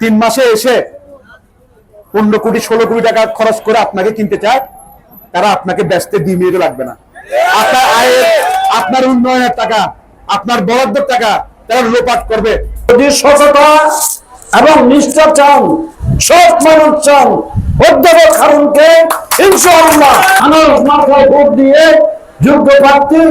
তিন মাসে এসে পনেরো কোটি, ষোলো কোটি টাকা খরচ করে আপনাকে কিনতে চায়, তারা আপনাকে ব্যস্তে দুই মিনিটও লাগবে না। আপনার আয়ের, আপনার উন্নয়নের টাকা, আপনার বরাদ্দের টাকা তারা লোপাট করবে। যদি সততা এবং নিষ্ঠা চান সব মানুষ চান অধ্যাপক হারুনকে ইনশাআল্লাহ আনারস মাথায় ভোট দিয়ে যোগ্য প্রার্থী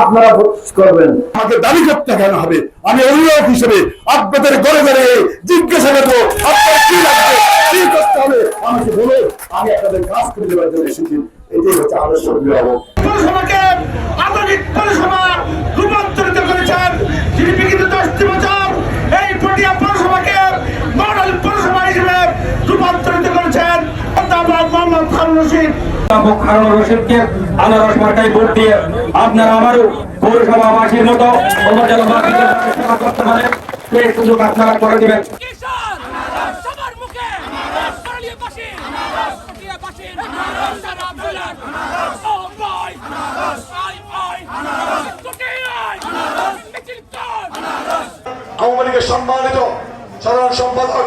আপনারা করবেন। আমাকে দাবি করতে কেন হবে? আমি অভিভাবক হিসেবে আপনাদের ঘরে ঘরে জিজ্ঞাসা করব আপনার কি লাগবে? কি করতে হবে? আমাকে বলে আমি আপনাদের কাজ করে দেওয়ার জন্য এসেছি। এটাই হচ্ছে আদর্শ অভিভাবক। পৌরসভাকে আধুনিক পৌরসভা রূপান্তরিত করেছেন। যিনি বিগত দশটি বছর এই পটিয়া পৌরসভাকে মডেল পৌরসভা হিসেবে রূপান্তরিত করেছেন। মোহাম্মদ মোহাম্মদ রশিদ। অধ্যাপক হারুন রশিদকে আনারস মার্কায় ভোট দিয়ে আপনারা আমারও পৌরসভাবাসীর মতো উপজেলাবাসীদের সেবা করতে পারেন সেই সুযোগ আপনারা করে দিবেন। আওয়ামী লীগের সম্মানিত সাধারণ সম্পাদক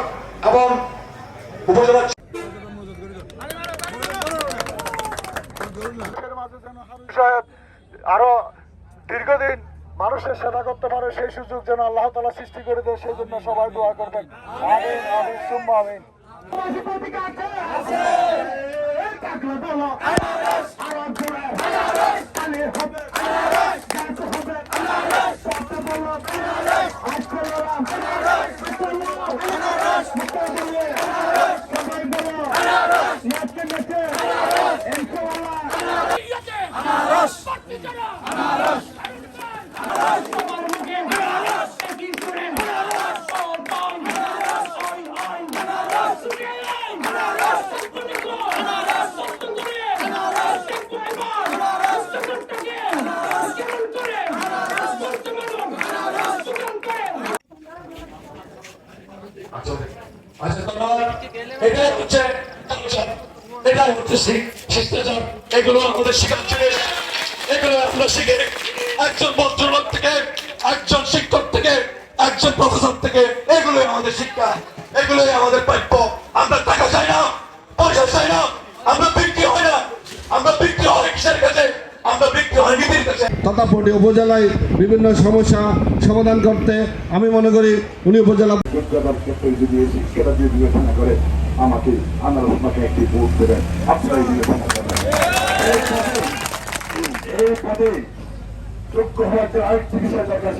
আরও দীর্ঘদিন মানুষের সেবা করতে পারে, সেই সুযোগ যেন আল্লাহ তালা সৃষ্টি করে দেয়, সেই জন্য সবাই দোয়া করবেন। আমিন আমিন আমিন আনারস পার্টি যারা আনারস আনারস সবার মুখে আনারস একই করে আনারস ও ভাই আনারস আই আই আনারস সুরে আই আনারস সত্যি কো আনারস সত্য করে আনারস একবারে বার আনারস সত্যকে আনারস কেমন করে আনারস বলতে বলো আনারস সুগান করে আচ্ছা তোমার এটাই হচ্ছে এটাই হচ্ছে শিষ্টাচার এগুলো আমাদের শেখার জিনিস শিখে একজন ভদ্রলোক থেকে একজন শিক্ষক থেকে একজন প্রফেসর থেকে এগুলোই আমাদের শিক্ষা এগুলোই আমাদের প্রাপ্য। আমরা টাকা চাই না পয়সা চাই না আমরা বিক্রি হয় না আমরা বিক্রি হয় কিসের কাছে? আমরা বিক্রি কাছে। তথাপটি উপজেলায় বিভিন্ন সমস্যা সমাধান করতে আমি মনে করি উনি উপজেলা শিক্ষাটা দিয়ে বিবেচনা করে আমাকে আনারস মাকে একটি ভোট দেবেন। বিবেচনা করবেন। এই পদে যোগ্য হওয়ার আরেকটি বিষয় দরকার